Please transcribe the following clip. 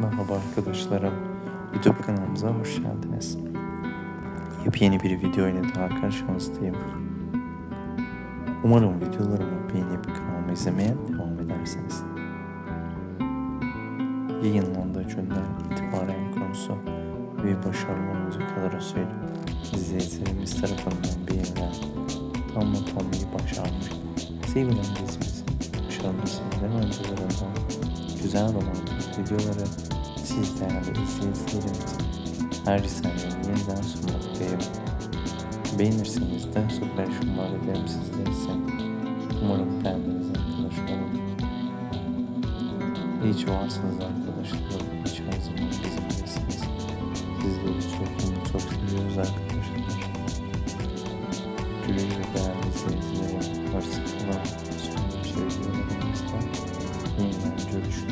Merhaba arkadaşlarım. YouTube kanalımıza hoş geldiniz. Yepyeni bir video ile daha karşınızdayım. Umarım videolarımı beğenip kanalımı izlemeye devam edersiniz. Yayınlandığı günden itibaren konusu ve başarılı müzik kadrosuyla izleyicilerimiz tarafından beğenilen tam mı tam iyi başarmış. Sevilen dizimizin seyirler öncülerinden güzel romantik stüdyoları sizlerle izleyicilerimiz her saniye yeniden sunmak sunmaktayım. Beğenirseniz de paylaşımlar ederim sizler ise. Umarım beğendiniz arkadaşlarım. Hiç varsınız arkadaşlarım. Hiç her zaman bizimlesiniz. Sizleri çok çok seviyoruz arkadaşlar. Gülün ve değerli izleyicilerim. Hoşçakalın. Sonra çeviriyorum. Yeniden görüşürüz.